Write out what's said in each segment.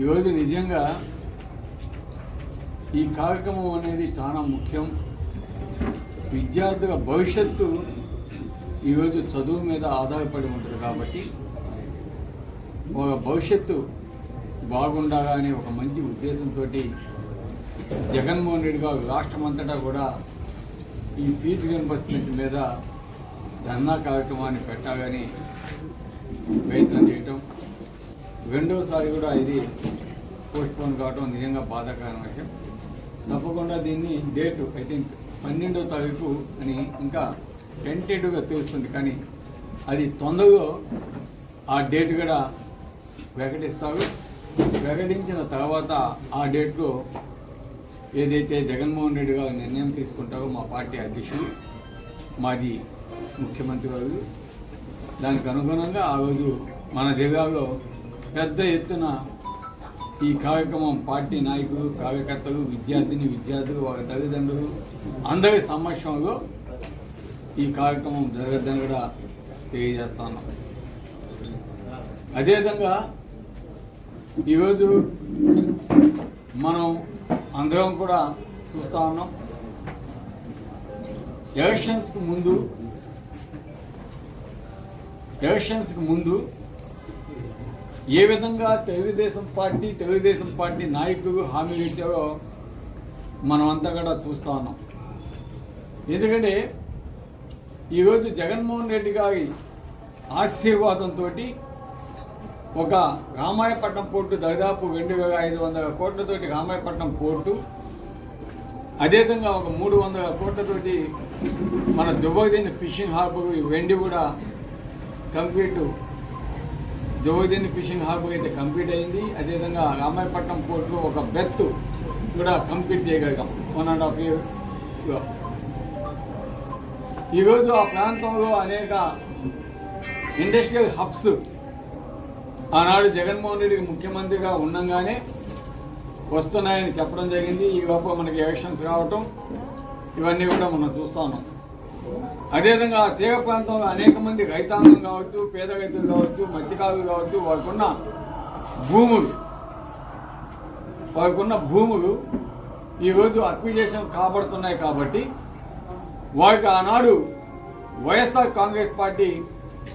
ఈరోజు నిజంగా ఈ కార్యక్రమం అనేది చాలా ముఖ్యం. విద్యార్థుల భవిష్యత్తు ఈరోజు చదువు మీద ఆధారపడి ఉంటుంది కాబట్టి ఒక భవిష్యత్తు బాగుండాలని ఒక మంచి ఉద్దేశంతో జగన్మోహన్ రెడ్డి గారు రాష్ట్రమంతటా కూడా ఈ ఫీజు రియంబర్స్మెంట్ మీద ధర్నా కార్యక్రమాన్ని పెట్టాలని ప్రయత్నం చేయటం రెండవసారి కూడా ఇది పోస్ట్ పోన్ కావడం నిజంగా బాధాకరమైన విషయం. తప్పకుండా దీన్ని డేటు ఐ థింక్ పన్నెండవ తారీఖు అని ఇంకా టెంటేటివ్గా తెలుస్తుంది. కానీ అది తొందరగా ఆ డేట్ కూడా ప్రకటిస్తారు. ప్రకటించిన తర్వాత ఆ డేట్లో ఏదైతే జగన్మోహన్ రెడ్డి గారు నిర్ణయం తీసుకుంటారో మా పార్టీ అధ్యక్షుడు మాది ముఖ్యమంత్రి గారు దానికి అనుగుణంగా ఆ రోజు మన జిల్లాలో పెద్ద ఎత్తున ఈ కార్యక్రమం పార్టీ నాయకులు కార్యకర్తలు విద్యార్థిని విద్యార్థులు వారి తల్లిదండ్రులు అందరి సమక్షంలో ఈ కార్యక్రమం జరగద్దని కూడా తెలియజేస్తాను. అదేవిధంగా ఈరోజు మనం అందరం కూడా చూస్తా ఉన్నాం. ఎలక్షన్స్కి ముందు ఎలక్షన్స్కి ముందు ఏ విధంగా తెలుగుదేశం పార్టీ తెలుగుదేశం పార్టీ నాయకులు హామీలు ఇచ్చారో మనం అంతా కూడా చూస్తా ఉన్నాం. ఎందుకంటే ఈరోజు జగన్మోహన్ రెడ్డి గారి ఆశీర్వాదంతో ఒక రామాయపట్నం పోర్టు దాదాపు రెండు వేల ఐదు వందల కోట్లతోటి రామాయపట్నం పోర్టు అదేవిధంగా ఒక మూడు వందల కోట్లతోటి మన జుబోదిన్ ఫిషింగ్ హార్బర్ వెండి కూడా కంప్లీట్ జోగిదిన్ ఫిషింగ్ హార్బర్ అయితే కంప్లీట్ అయింది. అదేవిధంగా రామాయపట్నం పోర్టులో ఒక బెత్ కూడా కంప్లీట్ చేయగలిగాం. వన్ అండ్ హాఫ్ ఇయర్ ఈరోజు ఆ ప్రాంతంలో అనేక ఇండస్ట్రియల్ హబ్స్ ఆనాడు జగన్మోహన్ రెడ్డి ముఖ్యమంత్రిగా ఉండంగానే వస్తున్నాయని చెప్పడం జరిగింది. ఈ లోపల మనకి ఎలక్షన్స్ రావటం ఇవన్నీ కూడా మనం చూస్తూ ఉన్నాం. అదేవిధంగా తీగ ప్రాంతంలో అనేక మంది రైతాంగం కావచ్చు పేద రైతులు కావచ్చు మత్స్యకారులు కావచ్చు వారికున్న భూములు వారికున్న భూములు ఈరోజు అక్విజేషన్ కాబడుతున్నాయి కాబట్టి వారికి ఆనాడు వైఎస్ఆర్ కాంగ్రెస్ పార్టీ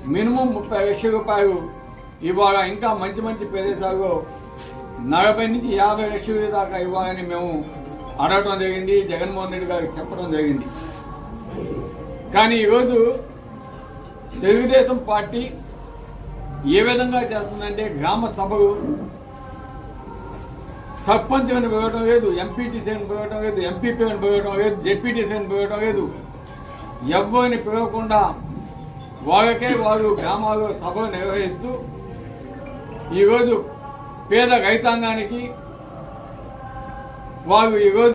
మినిమం ముప్పై లక్షల రూపాయలు ఇవాళ ఇంకా మంచి మంచి ప్రదేశాల్లో నలభై నుంచి యాభై లక్షల దాకా ఇవ్వాలని మేము అడగటం జరిగింది జగన్మోహన్ రెడ్డి గారికి చెప్పడం జరిగింది. కానీ ఈరోజు తెలుగుదేశం పార్టీ ఏ విధంగా చేస్తుందంటే గ్రామ సభలు సర్పంచ్ అని పోయటం లేదు ఎంపీటీసీ అని పోయటం లేదు ఎంపీపీ అని పోయటం లేదు జెడ్పీటీసీ అని పోయటం లేదు. ఎవరిని పిలవకుండా వాళ్ళకే వాళ్ళు గ్రామాల్లో సభలు నిర్వహిస్తూ ఈరోజు పేద రైతాంగానికి వాళ్ళు ఈరోజు